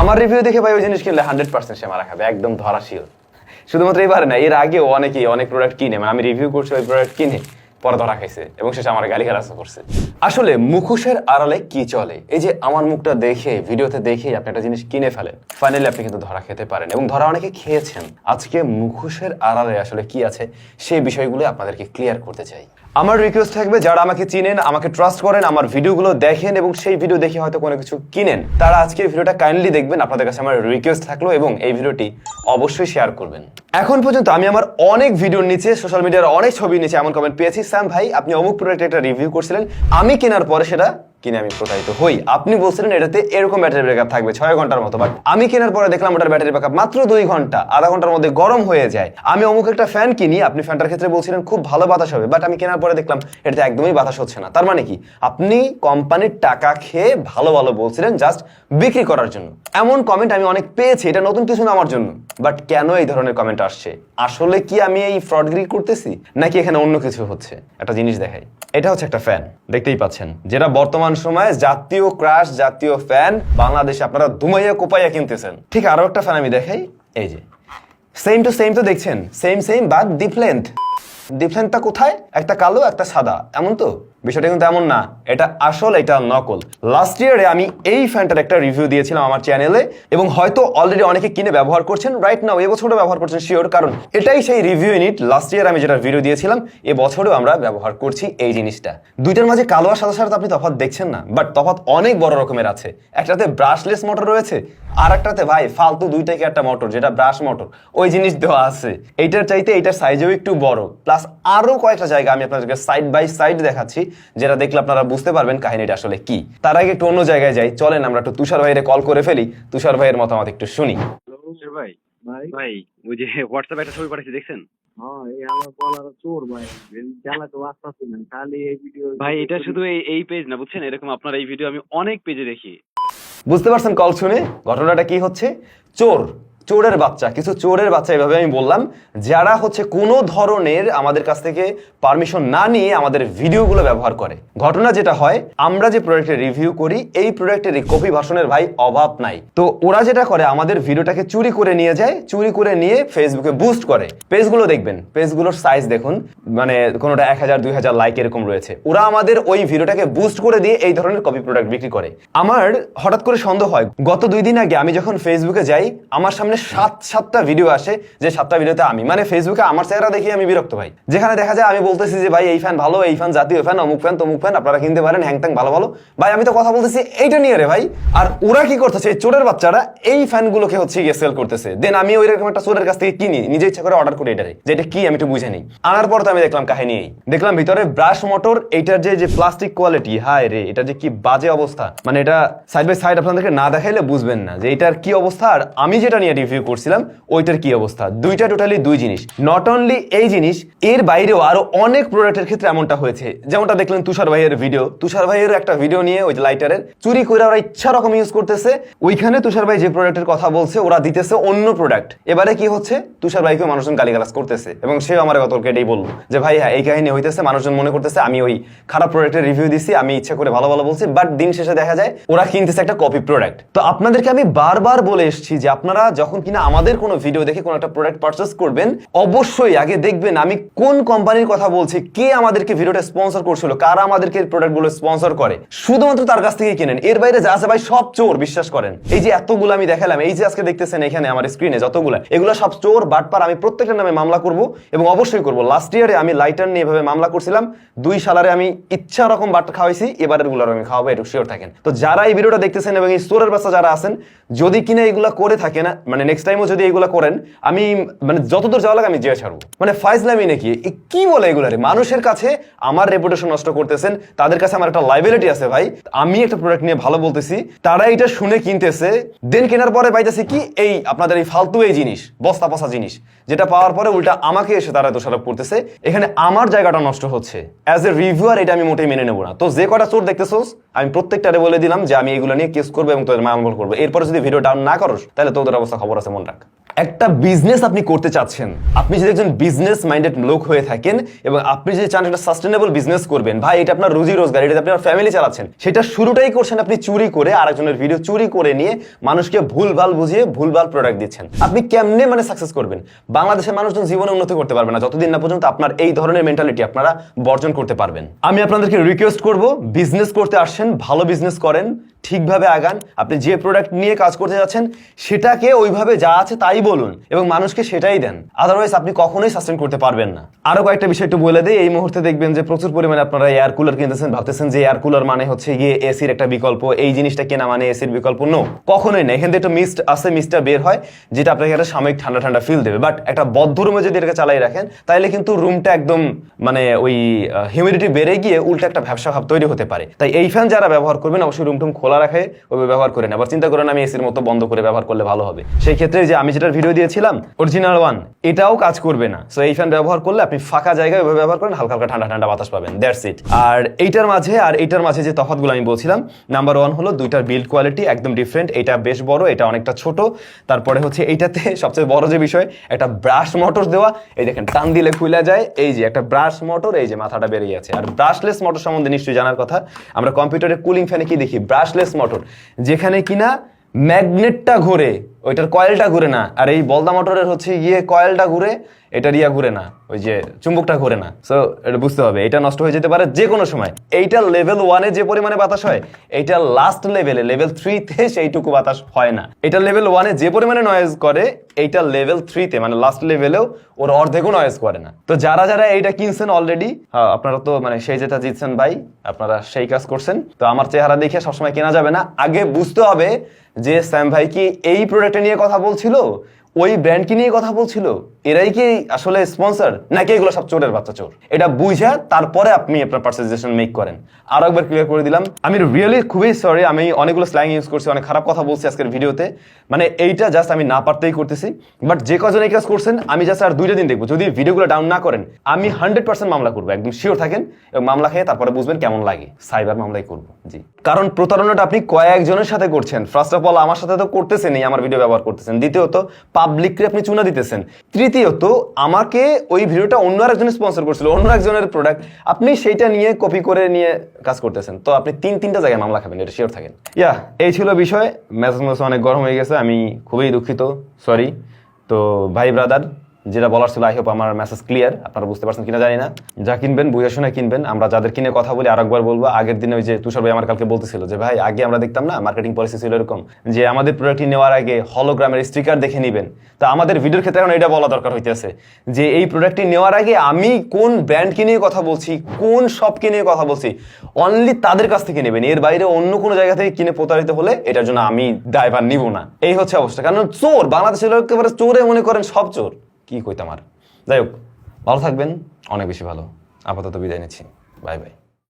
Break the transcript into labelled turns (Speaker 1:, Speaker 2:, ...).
Speaker 1: আমার রিভিউ দেখে ভাই ওই জিনিস কিনলে হান্ড্রেড পার্সেন্ট সে মারা খাবে, একদম ধরা শিওর শুধুমাত্র এবারে না, এর আগেও অনেকেই অনেক প্রোডাক্ট কিনে মানে আমি রিভিউ করছি ওই প্রোডাক্ট কিনে, পরে ধরা খাইছে, এবং শেষে আমার গালি গালাজ করছে। আসলে মুখোশের আড়ালে কি চলে? এই যে আমার মুখটা দেখে, ভিডিওতে দেখে আপনি একটা জিনিস কিনে ফেলেন ফাইনালি আপনি কিন্তু ধরা খেতে পারেন, এবং ধরা অনেকে খেয়েছেন। আজকে মুখোশের আড়ালে আসলে কি আছে সেই বিষয়গুলো আপনাদেরকে ক্লিয়ার করতে চাই। আমার রিকোয়েস্ট থাকবে, যারা আমাকে চিনেন, আমাকে ট্রাস্ট করেন, আমার ভিডিওগুলো দেখেন এবং সেই ভিডিও দেখে হয়তো কোনো কিছু কিনেন, তারা আজকের ভিডিওটা কাইন্ডলি দেখবেন। আপনাদের কাছে আমার রিকোয়েস্ট থাকল এবং এই ভিডিওটি অবশ্যই শেয়ার করবেন। এখন পর্যন্ত আমি আমার অনেক ভিডিওর নিচে সোশ্যাল মিডিয়ার অনেক ছবি নিচে এমন কমেন্ট পেয়েছি। স্যাম ভাই, আপনি অমুক প্রোডাক্ট একটা রিভিউ করছিলেন। আমি কেনার পরে সেটা কিনে আমি প্রতারিত হই। আপনি বলছিলেন এটাতে এরকম ব্যাটারি ব্যাকআপ থাকবে ছয় ঘণ্টার মতো বাট আমি কেনার পরে দেখলাম ওটার ব্যাটারি ব্যাকআপ মাত্র দুই ঘণ্টা, আধা ঘণ্টার মধ্যে গরম হয়ে যায়। আমি অমুক একটা ফ্যান কিনি, আপনি ফ্যানটার ক্ষেত্রে বলছিলেন খুব ভালো বাতাস হবে বাট আমি কেনার পরে দেখলাম এটাতে একদমই বাতাস হচ্ছে না। তার মানে কি? আপনি কোম্পানির টাকা খেয়ে ভালো ভালো বলছিলেন জাস্ট বিক্রি করার জন্য। এমন কমেন্ট আমি অনেক পেয়েছি, এটা নতুন কিছু না আমার জন্য। বাট কেন এই ধরনের কমেন্ট আসছে? আসলে কি আমি এই ফ্রডগিরি করতেছি? নাকি এখানে অন্য কিছু হচ্ছে? একটা জিনিস দেখাই। এটা হচ্ছে একটা ফ্যান দেখতেই পাচ্ছেন। যেটা বর্তমান সময়ে জাতীয় ক্রাশ জাতীয় ফ্যান বাংলাদেশে আপনারা দুমাইয়া কোপাইয়া কিনতেছেন। ঠিক আরও একটা ফ্যান আমি দেখাই, এই যে। সেম টু সেম তো দেখছেন সেম সেম বাট ডিফারেন্ট ডিফারেন্টটা কোথায়? একটা কালো, একটা সাদা, এমন তো? বিষয়টা কিন্তু এমন না, এটা আসল, এটা নকল। লাস্ট ইয়ারে আমি এই ফ্যানটার একটা রিভিউ দিয়েছিলাম আমার চ্যানেলে এবং হয়তো অলরেডি অনেকে কিনে ব্যবহার করছেন রাইট নাও এবছরও ব্যবহার করছেন শিওর কারণ এটাই সেই রিভিউ ইউনিট লাস্ট ইয়ার আমি যেটা ভিডিও দিয়েছিলাম এবছরও আমরা ব্যবহার করছি এই জিনিসটা। দুইটার মাঝে কালো আর সাদা সাদা আপনি তফাৎ দেখছেন না বাট তফাৎ অনেক বড় রকমের আছে। একটাতে ব্রাশলেস মোটর রয়েছে আর একটাতে ভাই ফালতু দুইটাকে একটা মোটর যেটা ব্রাশ মোটর ওই জিনিস দেওয়া আছে। এইটার চাইতে এইটার সাইজেও একটু বড়। প্লাস আরও কয়েকটা জায়গা আমি আপনাদেরকে সাইড বাই সাইড দেখাচ্ছি যেটা দেখলে আপনারা বুঝতে পারবেন কাহিনীটা আসলে কি। তার আগে একটু অন্য জায়গায় যাই। চলেন আমরা একটু তুষার ভাইয়ের কল করে ফেলি। তুষার ভাইয়ের মতামত একটু শুনি।
Speaker 2: ভাই।
Speaker 3: ভাই?
Speaker 2: ভাই ওই যে হোয়াটসঅ্যাপে একটা ছবি পাঠিয়েছি দেখছেন?
Speaker 3: হ্যাঁ ভাই। জ্বালা তো আসতেছি না খালি এই ভিডিও
Speaker 2: ভাই এটা শুধু এই পেজ না বুঝছেন? এরকম আপনার এই ভিডিও আমি অনেক পেজে দেখি।
Speaker 1: বুঝতে পারছেন কল শুনে? ঘটনাটা কি হচ্ছে? চোর। চোরের বাচ্চা, কিছু চোরের বাচ্চা এভাবে আমি বললাম, যারা হচ্ছে কোনো ধরনের আমাদের কাছ থেকে পারমিশন না নিয়ে আমাদের ভিডিওগুলো ব্যবহার করে। ঘটনা যেটা হয়, আমরা যে প্রোডাক্টের রিভিউ করি, এই প্রোডাক্টের কপি ভাষণের ভাই অভাব নাই। তো ওরা যেটা করে, আমাদের ভিডিওটাকে চুরি করে নিয়ে যায়, চুরি করে নিয়ে ফেসবুকে বুস্ট করে। পেজগুলো দেখবেন, পেজগুলোর সাইজ দেখুন মানে কোনোটা এক হাজার, দুই হাজার লাইক এরকম রয়েছে। ওরা আমাদের ওই ভিডিওটাকে বুস্ট করে দিয়ে এই ধরনের কপি প্রোডাক্ট বিক্রি করে। আমার হঠাৎ করে সন্দেহ হয়, গত দুই দিন আগে আমি যখন ফেসবুকে যাই, আমার সামনে সাত, সাতটা ভিডিও আসে, যে সাতটা ভিডিওতে আমি। মানে ফেসবুকে আমার চেহারা দেখি আমি বিরক্ত ভাই। যেখানে দেখা যায় আমি বলতেছি যে, ভাই, এই ফ্যান ভালো, এই ফ্যান জাতীয় ফ্যান অমুক ফ্যান তমুক ফ্যান আপনারা কিনতে পারেন হ্যাংট্যাং ভালো ভালো। ভাই, আমি তো কথা বলতেছি এইটা নিয়ে রে ভাই। আর ওরা কি করতেছে, এই চোরের বাচ্চারা এই ফ্যানগুলোকে হচ্ছে গিয়ে সেল করতেছে। দেন আমি ওই রকম একটা চোরের কাছ থেকে কিনি, নিজে ইচ্ছা করে অর্ডার করি এটারে, যে এটা কি, আমি একটু বুঝে নিই। আনার পর তো আমি দেখলাম কাহিনী দেখলাম ভিতরে ব্রাশ মোটর এইটার যে যে প্লাস্টিক কোয়ালিটি হায় রে, এটা যে কি বাজে অবস্থা। মানে এটা সাইড বাই সাইড আপনাদেরকে না দেখাইলে বুঝবেন না যে এটার কি অবস্থা। আর আমি যেটা নিয়ে রিভিউ করছিলাম, ওইটার কি অবস্থা? দুইটা টোটালি দুই জিনিস। নট অনলি এই জিনিস, এর বাইরেও আরও অনেক প্রোডাক্টের ক্ষেত্রে এমনটা হয়েছে। যেমনটা দেখলেন তুষার ভাইয়ের ভিডিও তুষার ভাইয়ের একটা ভিডিও নিয়ে ওই লাইটারের চুরি করে ওরা ইচ্ছা রকম ইউজ করতেছে। ওইখানে তুষার ভাই যে প্রোডাক্টের কথা বলছে, ওরা দিতেছে অন্য প্রোডাক্ট এবারে কি হচ্ছে? তুষার ভাইকে মানুষজন গালিগালাজ করতেছে। এবং সেও আমার গতকে এটাই বলল যে, ভাই হ্যাঁ এই কাহিনী হইতেছে, মানুষজন মনে করতেছে আমি ওই খারাপ প্রোডাক্টের রিভিউ দিছি, আমি ইচ্ছা করে ভালো ভালো বলছি বাট দিন শেষে দেখা যায় ওরা কিনতেছে একটা কপি প্রোডাক্ট তো আপনাদেরকে আমি বারবার বলে এসেছি যে আপনারা যখন কিনা আমাদের কোনো ভিডিও দেখে কোনো একটা প্রোডাক্ট পারচেস করবেন, অবশ্যই আগে দেখবেন আমি কোন কোম্পানির কথা বলছি, কে আমাদেরকে ভিডিওটা স্পন্সর করছিল, কারা আমাদেরকে প্রোডাক্টগুলো স্পন্সর করে, শুধুমাত্র তার কাছ থেকে কিনেন। এর বাইরে যা আছে ভাই সব চোর, বিশ্বাস করেন। এই যে এতগুলো আমি দেখালাম, এই যে আজকে দেখতেছেন এখানে আমার স্ক্রিনে যতগুলো, এগুলো সব চোর, বাটপার, আমি প্রত্যেকটা নামে মামলা করব এবং অবশ্যই করব। লাস্ট ইয়ারে আমি লাইটার নিয়ে এভাবে মামলা করছিলাম, দুই সালারে আমি ইচ্ছা রকম বাট খাওয়াইছি, এবারেরগুলো আমি খাওয়াবো একটু শিওর থাকেন। তো যারা এই ভিডিওটা দেখতেছেন এবং এই স্টোরের বাচ্চা যারা আছেন, যদি কিনা এগুলা করে থাকে না মানে নেক্সট টাইমও যদি এগুলা করেন, আমি মানে যতদূর যাওয়া লাগে আমি জিয়া ছাড়বো। মানে ফাইজলামি নাকি? কি বলে এগুলা রে? মানুষের কাছে আমার রেপুটেশন নষ্ট করতেছেন, তাদের কাছে আমার একটা লাইবিলিটি আছে ভাই। আমি একটা প্রোডাক্ট নিয়ে ভালো বলতেছি, তারা এটা শুনে কিনতেছে দেন কেনার পরে পাইতেছে কি, এই আপনাদের এই ফালতু এই জিনিস, বস্তা পচা জিনিস, যেটা পাওয়ার পরে উল্টা আমাকে এসে তারা দোষারোপ করতেছে। এখানে আমার জায়গাটা নষ্ট হচ্ছে। অ্যাজ এ রিভিউয়ার এটা আমি মোটেই মেনে নেব না। তো যে কটা চোর দেখতেছোস, আমি প্রত্যেকটারে বলে দিলাম যে আমি এগুলো নিয়ে কেস করব এবং তোদের মামলা করব। এরপরে যদি ভিডিও ডাউন না করস, তাহলে তোদের অবস্থা খবর আছে, মন রাখ। একটা বিজনেস আপনি করতে চাচ্ছেন, আপনি যদি একজন বিজনেস মাইন্ডেড লোক হয়ে থাকেন এবং আপনি যদি চান একটা সাস্টেনেবল বিজনেস করবেন, ভাই, এটা আপনার রুজি রোজগার, এটা আপনার ফ্যামিলি চালাচ্ছেন, সেটা শুরুটাই করছেন আপনি চুরি করে, আরেকজনের ভিডিও চুরি করে নিয়ে মানুষকে ভুলভাল বুঝিয়ে ভুলভাল প্রোডাক্ট দিচ্ছেন। আপনি কেমনে মানে সাকসেস করবেন? বাংলাদেশের মানুষজন জীবনে উন্নতি করতে পারবে না, যতদিন না পর্যন্ত আপনার এই ধরনের মেন্টালিটি আপনারা বর্জন করতে পারবেন। আমি আপনাদেরকে রিকোয়েস্ট করব বিজনেস করতে আসছেন, ভালো বিজনেস করেন ঠিকভাবে আগান। আপনি যে প্রোডাক্ট নিয়ে কাজ করতে যাচ্ছেন, সেটাকে ওইভাবে যা আছে তাই বলুন এবং মানুষকে সেটাই দেন। আদারওয়াইজ আপনি কখনোই সাস্টেন করতে পারবেন না। আরও কয়েকটা বিষয় একটু বলে দেই, এই মুহূর্তে দেখবেন যে প্রচুর পরিমাণে আপনারা এয়ার কুলার কিনতেছেন, ভাবতেছেন যে এয়ার কুলার মানে হচ্ছে গিয়ে এসির একটা বিকল্প। এই জিনিসটা কেনা মানে এসির বিকল্প? নো কখনোই না। এখান থেকে একটা মিস্ট আসে মিস্টটা বের হয়, যেটা আপনাকে একটা সাময়িক ঠান্ডা ঠান্ডা ফিল দেবে। বাট একটা বদ্ধ রুমে যদি এটাকে চালাই রাখেন, তাহলে কিন্তু রুমটা একদম মানে ওই হিউমিডিটি বেড়ে গিয়ে উল্টা একটা ব্যবসা ভাব তৈরি হতে পারে। তাই এই ফ্যান যারা ব্যবহার করবেন, অবশ্যই রুম টুম খোলা রাখে, ওইভাবে ব্যবহার করেন আবার চিন্তা করেন, আমি এসির মতো বন্ধ করে ব্যবহার করলে ভালো হবে। সেই ক্ষেত্রে যে আমি যেটার ভিডিও দিয়েছিলাম অরিজিনাল ওয়ান এটাও কাজ করবে না। সো এই ফ্যান ব্যবহার করলে আপনি ফাঁকা জায়গায় ওইভাবে ব্যবহার করেন, হালকা হালকা ঠান্ডা ঠান্ডা বাতাস পাবেন। দ্যাটস ইট আর এইটার মাঝে, আর এইটার মাঝে যে তফাৎগুলো আমি বলছিলাম নাম্বার ওয়ান হলো দুইটার বিল্ড কোয়ালিটি একদম ডিফারেন্ট এটা বেশ বড়, এটা অনেকটা ছোট। তারপরে হচ্ছে এইটাতে সবচেয়ে বড় যে বিষয়, একটা ব্রাশ মোটর দেওয়া। এই দেখেন, টান দিলে খুলে যায়। এই যে একটা ব্রাশ মোটর, এই যে মাথাটা বেরিয়ে আছে আর ব্রাশলেস মোটর সম্বন্ধে নিশ্চয়ই জানার কথা। আমরা কম্পিউটারে কুলিং ফ্যানে কি দেখি? Brushless motor. যেখানে কিনা ম্যাগনেটটা ঘুরে। ওইটার কয়েলটা ঘুরে না। আর এই বলদা মোটরের হচ্ছে গিয়ে কয়েলটা ঘুরে, এটার ইয়া ঘুরে না। ওই যে চুম্বকটা ঘুরে না। সো এটা বুঝতে হবে। এটা নষ্ট হয়ে যেতে পারে যে কোনো সময়। এইটা লেভেল ওয়ানে যে পরিমাণে বাতাস হয়, এইটা লাস্ট লেভেলে লেভেল থ্রিতে সেইটুকু বাতাস হয় না। এটা লেভেল ওয়ানে যে পরিমাণে নয়েজ করে, এইটা লেভেল থ্রিতে মানে লাস্ট লেভেলেও ওর অর্ধেকও নয়েজ করে না। তো যারা যারা এইটা কিনছেন অলরেডি হ্যাঁ আপনারা তো মানে সেই যেটা জিতছেন ভাই, আপনারা সেই কাজ করছেন। তো আমার চেহারা দেখে সবসময় কেনা যাবে না। আগে বুঝতে হবে যে স্যাম ভাই কি এই প্রোডাক্টে নিয়ে কথা বলছিল? ওই ব্র্যান্ডকে নিয়ে কথা বলছিল? এরাই কি আসলে স্পন্সর নাকি এগুলো সব চোরের বাচ্চা চোর? এটা বুঝা তারপরে আপনি আপনার পার্সেসেশন মেক করেন। আরও একবার ক্লিয়ার করে দিলাম। আমি রিয়েলি খুবই সরি আমি অনেকগুলো স্ল্যাং ইউজ করছি, অনেক খারাপ কথা বলছি আজকের ভিডিওতে। মানে এইটা জাস্ট আমি না পারতেই করতেছি। বাট যে কজন এই কাজ করছেন, আমি জাস্ট আর দুইটা দিন দেখব। যদি ভিডিওগুলো ডাউন না করেন, আমি হান্ড্রেড পার্সেন্ট মামলা করব, একদম শিওর থাকেন। এবং মামলা খেয়ে তারপরে বুঝবেন কেমন লাগে। সাইবার মামলাই করব, জি। কারণ প্রতারণাটা আপনি কয়েকজনের সাথে করছেন। ফার্স্ট অফ অল আমার সাথে তো করতেছেনই, আমার ভিডিও ব্যবহার করতেছেন। দ্বিতীয়ত পাবলিককে আপনি চুনা দিতেছেন। তৃতীয়ত আমাকে ওই ভিডিওটা অন্য আরেকজন স্পন্সর করছিল, অন্য একজনের প্রোডাক্ট আপনি সেইটা নিয়ে কপি করে নিয়ে কাজ করতেছেন। তো আপনি তিন, তিনটা জায়গায় মামলা খাবেন, এটা শিওর থাকেন। ইয়া এই ছিল বিষয়। মেসেজ মেসেজ অনেক গরম হয়ে গেছে, আমি খুবই দুঃখিত সরি তো ভাই ব্রাদার যেটা বলার ছিল আই হোপ আমার মেসেজ ক্লিয়ার আপনারা বুঝতে পারছেন কিনা জানি না। যা কিনবেন বুঝে শুনে কিনবেন। আমরা যাদের কিনে কথা বলি, আরেকবার বলব, আগের দিনে ওই যে তুষার ভাই আমার কালকে বলতেছিল যে, ভাই, আগে আমরা দেখতাম না মার্কেটিং পলিসি ছিল এরকম, যে আমাদের প্রোডাক্টটি নেওয়ার আগে হলোগ্রামের স্টিকার দেখে নেবেন। তা আমাদের ভিডিওর ক্ষেত্রে এখন এটা বলা দরকার হইতেছে, যে এই প্রোডাক্টটি নেওয়ার আগে আমি কোন ব্র্যান্ডকে নিয়ে কথা বলছি, কোন শপকে নিয়ে কথা বলছি অনলি তাদের কাছ থেকে নেবেন। এর বাইরে অন্য কোনো জায়গা থেকে কিনে প্রতারিত হলে এটার জন্য আমি ড্রাইভার নিব না। এই হচ্ছে অবস্থা। কারণ চোর, বাংলাদেশের লোক চোরে মনে করেন সব চোর। কি কইতাম আর? যাই হোক, ভালো থাকবেন, অনেক বেশি ভালো। আপাতত বিদায় নিচ্ছি। Bye bye.